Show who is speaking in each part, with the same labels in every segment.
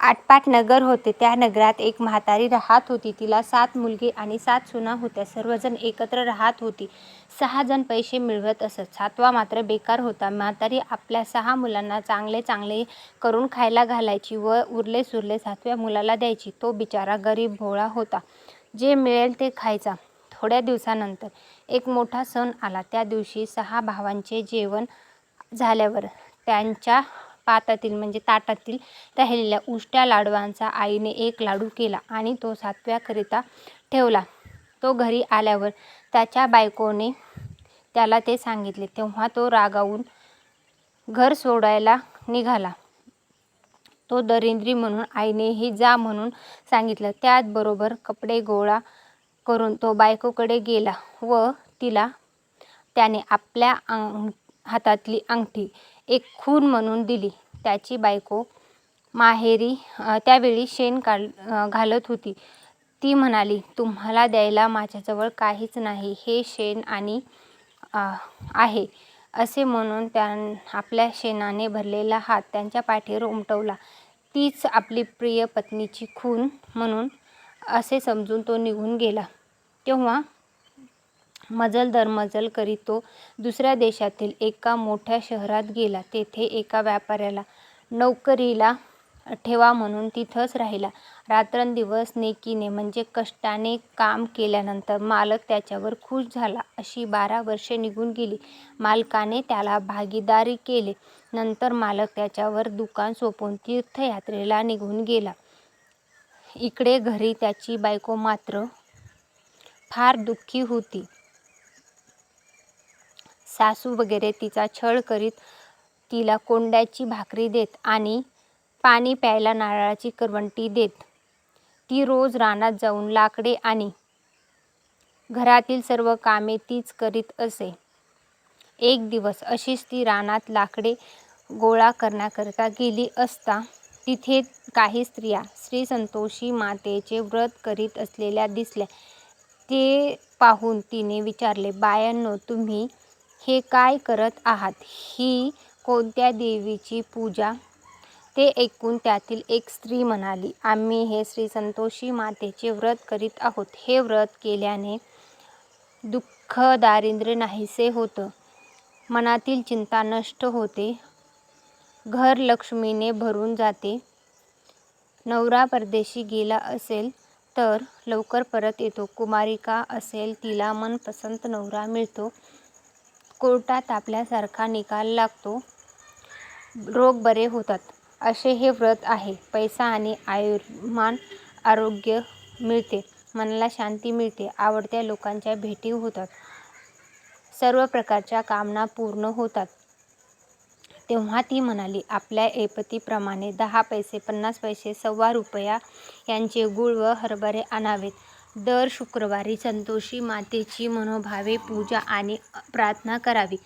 Speaker 1: आटपाट नगर होते. त्या नगरात एक म्हातारी राहत होती. तिला सात मुलगी आणि सात सुना होत्या. सर्वजण एकत्र राहत होती. सहा जण पैसे मिळवत असत. सातवा मात्र बेकार होता. म्हातारी आपल्या सहा मुलांना चांगले चांगले करून खायला घालायची व उरले सुरले सातव्या मुलाला द्यायची. तो बिचारा गरीब भोळा होता. जे मिळेल ते खायचा. थोड्या दिवसानंतर एक मोठा सण आला. त्या दिवशी सहा भावांचे जेवण झाल्यावर त्यांच्या पातातील म्हणजे ताटातील राहिलेल्या उष्ट्या लाडवांचा आईने एक लाडू केला आणि तो सातव्याकरिता ठेवला. तो घरी आल्यावर त्याच्या बायकोने त्याला ते सांगितले. तेव्हा तो रागावून घर सोडायला निघाला. तो दरिद्री म्हणून आईनेही जा म्हणून सांगितलं. त्याचबरोबर कपडे गोळा करून तो बायकोकडे गेला व तिला त्याने आपल्या अंग हातातली अंगठी एक खून म्हणून दिली. त्याची बायको माहेरी त्यावेळी शेण काढ घालत होती. ती म्हणाली तुम्हाला द्यायला माझ्याजवळ काहीच नाही. हे शेण आणि आहे. असे म्हणून त्या आपल्या शेणाने भरलेला हात त्यांच्या पाठीवर उमटवला. तीच आपली प्रिय पत्नीची खून म्हणून असे समजून तो निघून गेला. तेव्हा मजल दरमजल करीत. तो दुसऱ्या देशातील एका मोठ्या शहरात गेला. तेथे एका व्यापाऱ्याला नोकरीला ठेवा म्हणून तिथंच राहिला. रात्रंदिवस नेकीने म्हणजे कष्टाने काम केल्यानंतर मालक त्याच्यावर खुश झाला. अशी बारा वर्षे निघून गेली. मालकाने त्याला भागीदारी केले. नंतर मालक त्याच्यावर दुकान सोपून तीर्थयात्रेला निघून गेला. इकडे घरी त्याची बायको मात्र फार दुःखी होती. सासू वगैरे तिचा छळ करीत तिला कोंड्याची भाकरी देत आणि पाणी प्यायला नारळाची करवंटी देत. ती रोज रानात जाऊन लाकडे आणि घरातील सर्व कामे तीच करीत असे. एक दिवस अशीच ती रानात लाकडे गोळा करण्याकरिता गेली असता तिथे काही स्त्रिया श्री संतोषी मातेचे व्रत करीत असलेल्या दिसल्या. ते पाहून तिने विचारले बायांनो तुम्ही हे काय करत आहात? ही कोणत्या देवीची पूजा? ते ऐकून त्यातील एक स्त्री म्हणाली आम्ही हे श्री संतोषी मातेचे व्रत करीत आहोत. हे व्रत केल्याने दुःख दारिद्र्य नाहीसे होतं. मनातील चिंता नष्ट होते. घर लक्ष्मीने भरून जाते. नवरा परदेशी गेला असेल तर लवकर परत येतो. कुमारिका असेल तिला मनपसंत नवरा मिळतो. कोर्टात आपल्यासारखा निकाल लागतो. रोग बरे होतात. असे हे व्रत आहे. पैसा आणि आयुर्मान आरोग्य मिळते. मनाला शांती मिळते. आवडत्या लोकांच्या भेटी होतात. सर्व प्रकारच्या कामना पूर्ण होतात. तेव्हा ती म्हणाली आपल्या ऐपतीप्रमाणे दहा पैसे पन्नास पैसे सव्वा रुपया यांचे गूळ व हरभरे आणावेत. दर शुक्रवारी संतोषी मातेची मनोभावे पूजा आणि प्रार्थना करावी.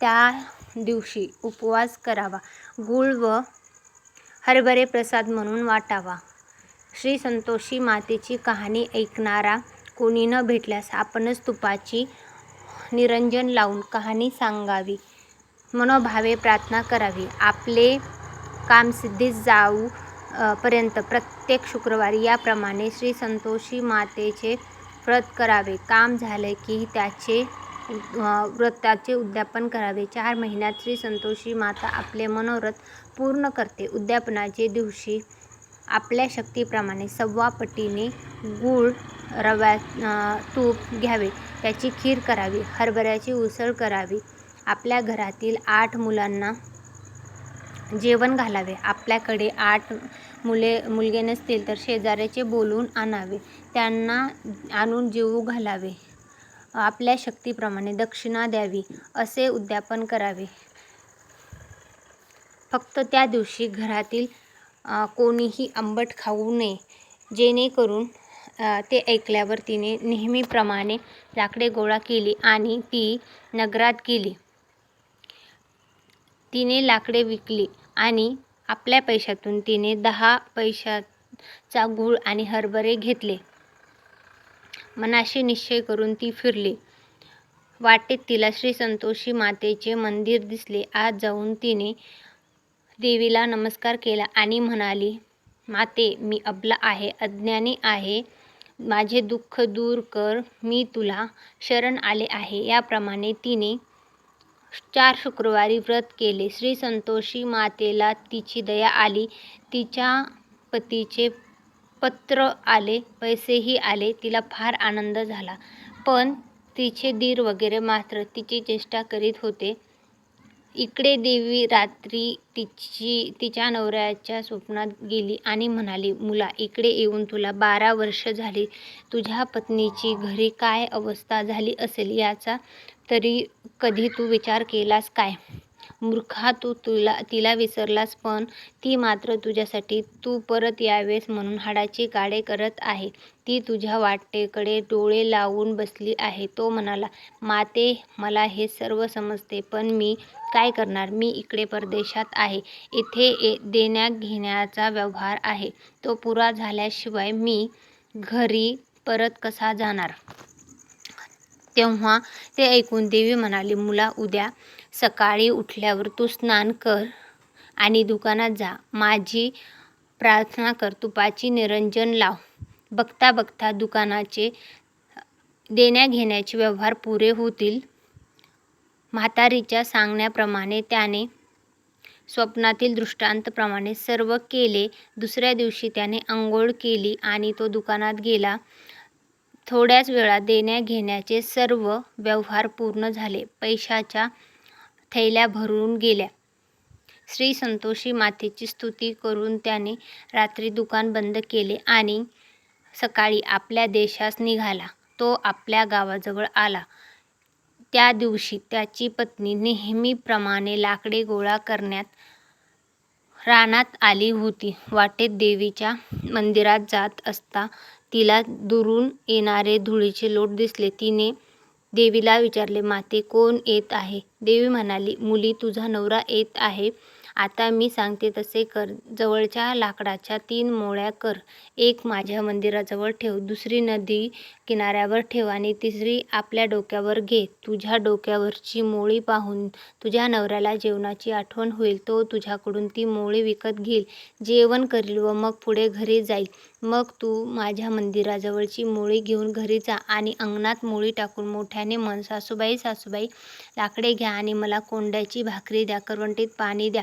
Speaker 1: त्या दिवशी उपवास करावा. गूळ व हरभरे प्रसाद म्हणून वाटावा. श्री संतोषी मातेची कहाणी ऐकणारा कोणी न भेटल्यास आपणच तुपाची निरंजन लावून कहाणी सांगावी. मनोभावे प्रार्थना करावी. आपले काम सिद्धीस जाऊ पर्यंत प्रत्येक शुक्रवारी याप्रमाणे श्री संतोषी मातेचे व्रत करावे. काम झाले की त्याचे व्रताचे उद्यापन करावे. चार महिन्यात श्री संतोषी माता आपले मनोरथ पूर्ण करते. उद्यापनाचे दिवशी आपल्या शक्तीप्रमाणे सव्वा पटीने गूळ रव्या तूप घ्यावे. त्याची खीर करावी. हरभऱ्याची उसळ करावी. आपल्या घरातील आठ मुलांना जेवण घालावे. आपल्याकडे आठ मुले मुलगे नसतील तर शेजाऱ्याचे बोलून आणावे. त्यांना आणून जेवू घालावे. आपल्या शक्तीप्रमाणे दक्षिणा द्यावी असे उद्यापन करावे. फक्त त्या दिवशी घरातील कोणीही आंबट खाऊ नये. जेणेकरून ते ऐकल्यावर तिने नेहमीप्रमाणे लाकडे गोळा केली आणि ती नगरात गेली. तिने लाकडे विकली. आणि आपल्या पैशातून तिने दहा पैशाचा गूळ आणि हरभरे घेतले. मनाशी निश्चय करून ती फिरली. वाटेत तिला श्री संतोषी मातेचे मंदिर दिसले. आज जाऊन तिने देवीला नमस्कार केला आणि म्हणाली माते मी अबला आहे अज्ञानी आहे. माझे दुःख दूर कर. मी तुला शरण आले आहे. याप्रमाणे तिने चार शुक्रवारी व्रत केले. श्री संतोषी मातेला तिची दया आली. तिच्या पतीचे पत्र आले पैसेही आले. तिला फार आनंद झाला. पण तिचे दीर वगैरे मात्र तिची चेष्टा करीत होते. इकडे देवी रात्री तिची तिच्या नवऱ्याच्या स्वप्नात गेली आणि म्हणाली मुला इकडे येऊन तुला बारा वर्ष झाली. तुझ्या पत्नीची घरी काय अवस्था झाली असेल याचा तरी कधी तू विचार केलास काय? मूर्खा तू तुला तिला विसरलास पण ती मात्र तुझ्यासाठी तू परत यावेस म्हणून हाडाची काळे करत आहे. ती तुझ्या वाटेकडे डोळे लावून बसली आहे. तो म्हणाला माते मला हे सर्व समजते पण मी काय करणार? मी इकडे परदेशात आहे. इथे ए देण्या घेण्याचा व्यवहार आहे. तो पुरा झाल्याशिवाय मी घरी परत कसा जाणार? तेव्हा ते ऐकून देवी म्हणाली मुला उद्या सकाळी उठल्यावर तू स्नान कर आणि दुकानात जा. माझी प्रार्थना कर तुपाची निरंजन लाव. बघता बघता दुकानाचे देण्याघेण्याचे व्यवहार पुरे होतील. म्हातारीच्या सांगण्याप्रमाणे त्याने स्वप्नातील दृष्टांतप्रमाणे सर्व केले. दुसऱ्या दिवशी त्याने आंघोळ केली आणि तो दुकानात गेला. थोड्याच वेळात देण्याघेण्याचे सर्व व्यवहार पूर्ण झाले. पैशाच्या थैल्या भरून गेल्या. श्री संतोषी मातेची स्तुती करून त्याने रात्री दुकान बंद केले आणि सकाळी आपल्या देशास निघाला. तो आपल्या गावाजवळ आला. त्या दिवशी त्याची पत्नी नेहमीप्रमाणे लाकडे गोळा करण्यात रानात आली होती. वाटेत देवीच्या मंदिरात जात असता तिला दुरून येणारे धुळीचे लोट दिसले. तिने देवीला विचारले माते कोण येत आहे? देवी म्हणाली मुली तुझा नवरा येत आहे. आता मी सांगते तसे कर. जवळच्या लाकडाच्या तीन मोळ्या कर. एक माझ्या मंदिराजवळ ठेव. दुसरी नदी किनाऱ्यावर ठेव आणि तिसरी आपल्या डोक्यावर घे. तुझ्या डोक्यावरची मोळी पाहून तुझ्या नवऱ्याला जेवणाची आठवण होईल. तो तुझ्याकडून ती मोळी विकत घेईल. जेवण करील व मग पुढे घरी जाईल. मग तू माझ्या मंदिराजवळची मोळी घेऊन घरी जा आणि अंगणात मोळी टाकून मोठ्याने म्हण सासूबाई सासूबाई लाकडे घ्या आणि मला कोंड्याची भाकरी द्या. करवंटीत पाणी द्या.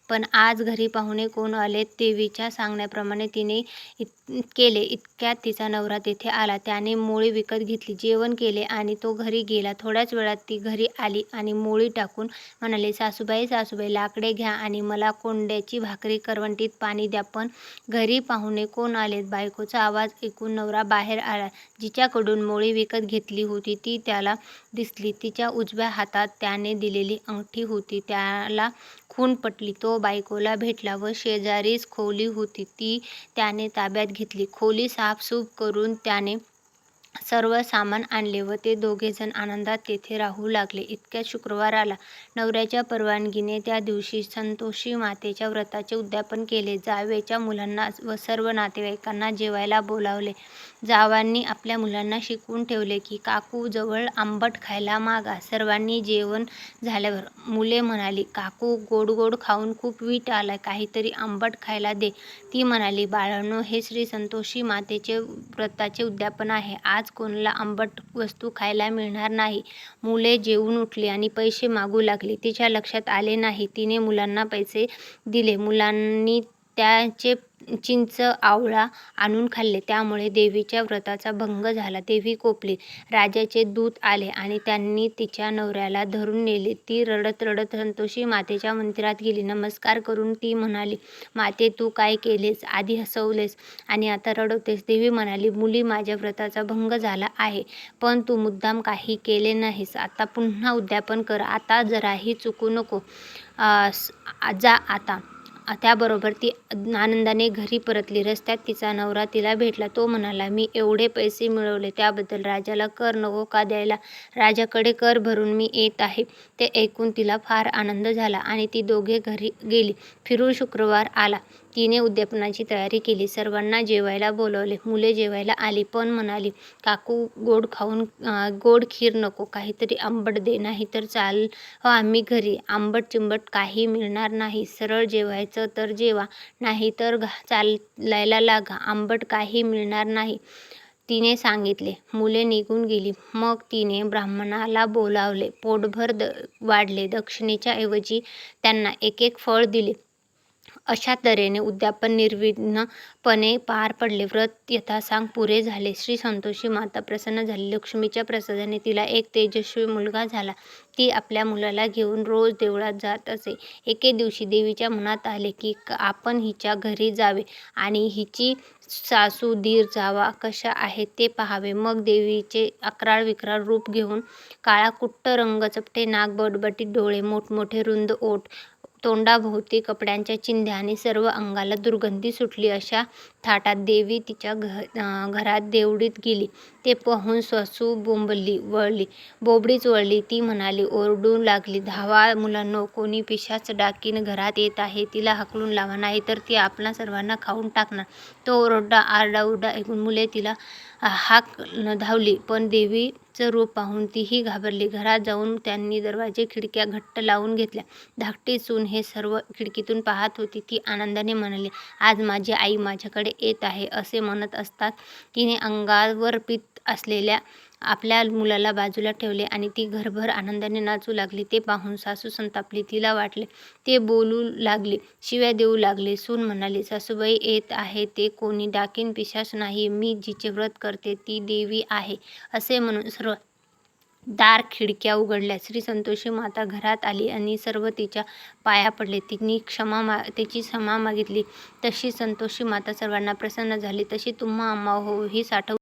Speaker 1: पण आज घरी पाहुणे कोण आले देवीच्या सांगण्याप्रमाणे तिने इत केले. इतक्यात तिचा नवरा तेथे आला. त्याने मोळी विकत घेतली जेवण केले आणि तो घरी गेला. थोड्याच वेळात ती घरी आली आणि मोळी टाकून म्हणाले सासूबाई सासूबाई लाकडे घ्या आणि मला कोंड्याची भाकरी करवंटीत पाणी द्या. पण घरी पाहुणे कोण आलेत बायकोचा आवाज ऐकून नवरा बाहेर आला. जिच्याकडून मोळी विकत घेतली होती ती त्याला दिसली. तिच्या उजव्या हातात त्याने दिलेली अंगठी होती. त्याला खून पटली. तो बायकोला भेटला व शेजारीच खोली होती. ती त्याने ताब्यात घेतली. खोली साफसूफ करून त्याने सर्व सामान आणले व ते दोघेजण आनंदात तेथे राहू लागले. इतक्यात शुक्रवार आला नवऱ्याच्या परवानगीने त्या दिवशी संतोषी मातेच्या व्रताचे उद्यापन केले. जावेच्या मुलांना व सर्व नातेवाईकांना जेवायला बोलावले. जावांनी आपल्या मुलांना शिकवून ठेवले की काकू जवळ आंबट खायला मागा. सर्वांनी जेवण झाल्यावर मुले म्हणाली काकू गोड गोड खाऊन खूप वीट आलाय. काहीतरी आंबट खायला दे. ती म्हणाली बाळांनो हे श्री संतोषी मातेचे व्रताचे उद्यापन आहे. आज कोणाला आंबट वस्तू खायला मिळणार नाही. मुले जेवून उठली आणि पैसे मागू लागली. तिच्या लक्षात आले नाही. तिने मुलांना पैसे दिले. मुलांनी त्याचे चिंच आवळा आणून खाल्ले. त्यामुळे देवीच्या व्रताचा भंग झाला. देवी कोपली. राजाचे दूत आले आणि त्यांनी तिच्या नवऱ्याला धरून नेले. ती रडत रडत संतोषी मातेच्या मंदिरात गेली. नमस्कार करून ती म्हणाली माते तू काय केलेस? आधी हसवलेस आणि आता रडवतेस. देवी म्हणाली मुली माझ्या व्रताचा भंग झाला आहे पण तू मुद्दाम काही केले नाहीस. आता पुन्हा उद्यापन कर. आता जराही चुकू नको. जा आता. त्याबरोबर ती आनंदाने घरी परतली. रस्त्यात तिचा नवरा तिला भेटला. तो म्हणाला मी एवढे पैसे मिळवले त्याबद्दल राजाला कर नको का द्यायला? राजाकडे कर भरून मी येत आहे. ते ऐकून तिला फार आनंद झाला आणि ती दोघे घरी गेली. फिरून शुक्रवार आला. तिने उद्यापनाची तयारी केली. सर्वांना जेवायला बोलावले. मुले जेवायला आली पण म्हणाली, काकू गोड खाऊन गोड खीर नको, काहीतरी आंबट दे, नाही तर चाल हो, आम्ही घरी. आंबट चिंबट काही मिळणार नाही. सरळ जेवायचं तर जेवा, नाही तर चालायला लागा. आंबट काही मिळणार नाही, तिने सांगितले. मुले निघून गेली. मग तिने ब्राह्मणाला बोलावले. पोटभर द वाढले. दक्षिणेच्या ऐवजी त्यांना एक-एक फळ दिले. अशा तऱ्हेने उद्यापन निर्विघ्नपणे पार पडले. व्रत यथासांग पुरे झाले. श्री संतोषी माता प्रसन्न झाली. लक्ष्मीच्या प्रसादाने तिला एक तेजस्वी मुलगा झाला. ती आपल्या मुलाला घेऊन रोज देवळात जात असे. एके दिवशी देवीच्या मनात आले की आपण हिच्या घरी जावे आणि हिची सासू दीर जावा कशा आहेत ते पाहावे. मग देवीचे अकराळ विक्राळ रूप घेऊन काळा कुट्ट रंग, चपटे नाक, बटबटीत डोळे, मोठमोठे रुंद ओठ, तोंडाभोवती कपड्यांच्या चिंध्या आणि सर्व अंगाला दुर्गंधी सुटली अशा थाटात देवी तिच्या घ घरात देवडीत गेली. ते पाहून सासू बोबडीच वळली. ती म्हणाली, ओरडू लागली, धावा मुलांनो, कोणी पिशाच डाकीन घरात येत आहे. तिला हाकलून लावा, नाही तर ती आपणा सर्वांना खाऊन टाकणार. तो आरडाओरडा ऐकून मुले तिला हाक धावली. पण देवी चं रूप पाहून तीही घाबरली. घरात जाऊन त्यांनी दरवाजे खिडक्या घट्ट लावून घेतल्या. धाकटी सून हे सर्व खिडकीतून पाहत होती. ती आनंदाने म्हणाली, आज माझी आई माझ्याकडे येत आहे. असे म्हणत असतात तिने अंगावर पीत असलेल्या आपल्या मुलाला बाजूला ठेवले आणि ती घरभर आनंदाने नाचू लागली. ते पाहून सासू संतापली. तिला वाटले ते बोलू लागले, शिव्या देऊ लागले. सून म्हणाली, सासूबाई येत आहे ते कोणी डाकीन पिशाच नाही मी जिचे व्रत करते ती देवी आहे. असे म्हणून सर्व दार खिडक्या उघडल्या. श्री संतोषी माता घरात आली आणि सर्व तिच्या पाया पडले. तिने क्षमा मा तिची क्षमा मागितली. तशी संतोषी माता सर्वांना प्रसन्न झाली. तशी तुम्हा अम्मा होऊ ही साठव